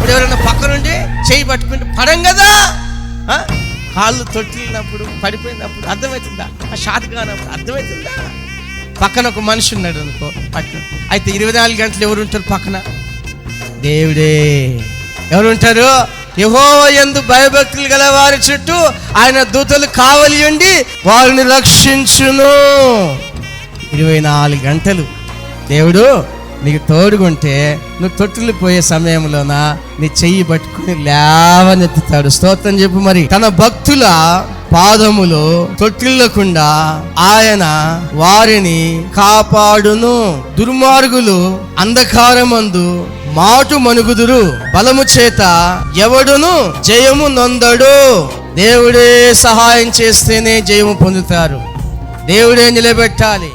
ఇప్పుడు ఎవరైనా పక్క నుండి చేయి పట్టుకుంటే పడం కదా? కాళ్ళు తొట్టినప్పుడు పడిపోయినప్పుడు అర్థమవుతుందా? ఆ షాట్ కానప్పుడు అర్థమవుతుందా? పక్కన ఒక మనిషి ఉన్నాడు అనుకో పట్టు అయితే ఇరవై నాలుగు గంటలు ఎవరు ఉంటారు పక్కన? దేవుడే. ఎవరు ఉంటారు? యహో ఎందు భయభక్తులు గల వారి చుట్టూ ఆయన దూతలు కావలి ఉండి వారిని రక్షించును. ఇరవై నాలుగు గంటలు. దేవుడు నీకు తోడుగుంటే నువ్వు తొట్టులు పోయే సమయంలోన నీ చెయ్యి పట్టుకుని లేవనెత్తుతాడు. స్తోత్రం చెప్పు మరి. తన భక్తుల పాదములు తొట్టిల్లకుండా ఆయన వారిని కాపాడును. దుర్మార్గులు అంధకారమందు మాటు మనుగుదురు. బలము చేత ఎవడును జయము నొందడు. దేవుడే సహాయం చేస్తేనే జయము పొందుతారు. దేవుడే నిలబెట్టాలి.